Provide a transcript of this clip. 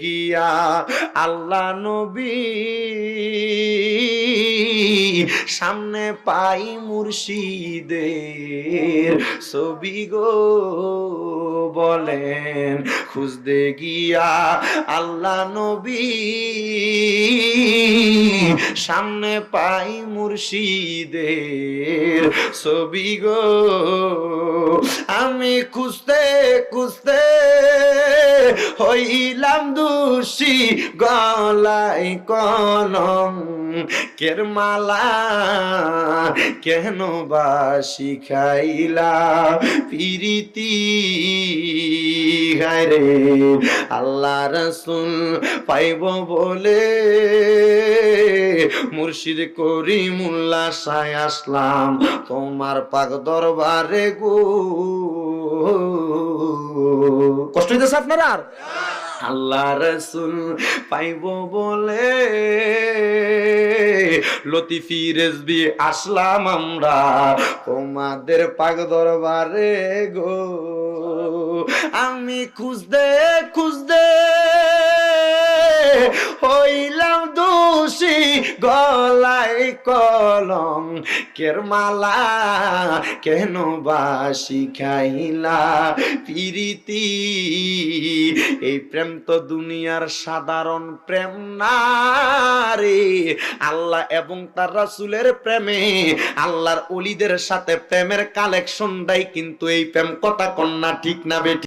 গিয়া আল্লাহ নবী সামনে পাই মুর্শিদের ছবি গো বলেন, খুঁজতে গিয়া আল্লাহ নবী সামনে পাই মুর্শিদের ছবি গো। আমি খুঁজতে খুঁজতে হইলাম দোষী গলায় কলম। কেরমালা কেন বা শিখাইলা পিরিতি? রে, আল্লাহ রসুল পাইব বলে মুর্শিদ করিমুল্লা সাই আসলাম তোমার পাক দরবারে গো। কষ্ট হইতেছে আপনার আর? আল্লাহ রসুল পাইব বলে, লতিফি রেজবি আসলাম আমরা, তোমাদের পাক দরবারে গো। আমি খুঁজতে খুঁজতে গলায় কলম কেরমালা কেন বা শিখাইলা? পিরিতি, এই প্রেম তো দুনিয়ার সাধারণ প্রেম না রে। আল্লাহ এবং তার রাসূলের প্রেমে আল্লাহর অলিদের সাথে প্রেমের কালেকশন কালেকশনটাই কিন্তু এই প্রেম কথা কন্যা ঠিক না বেটি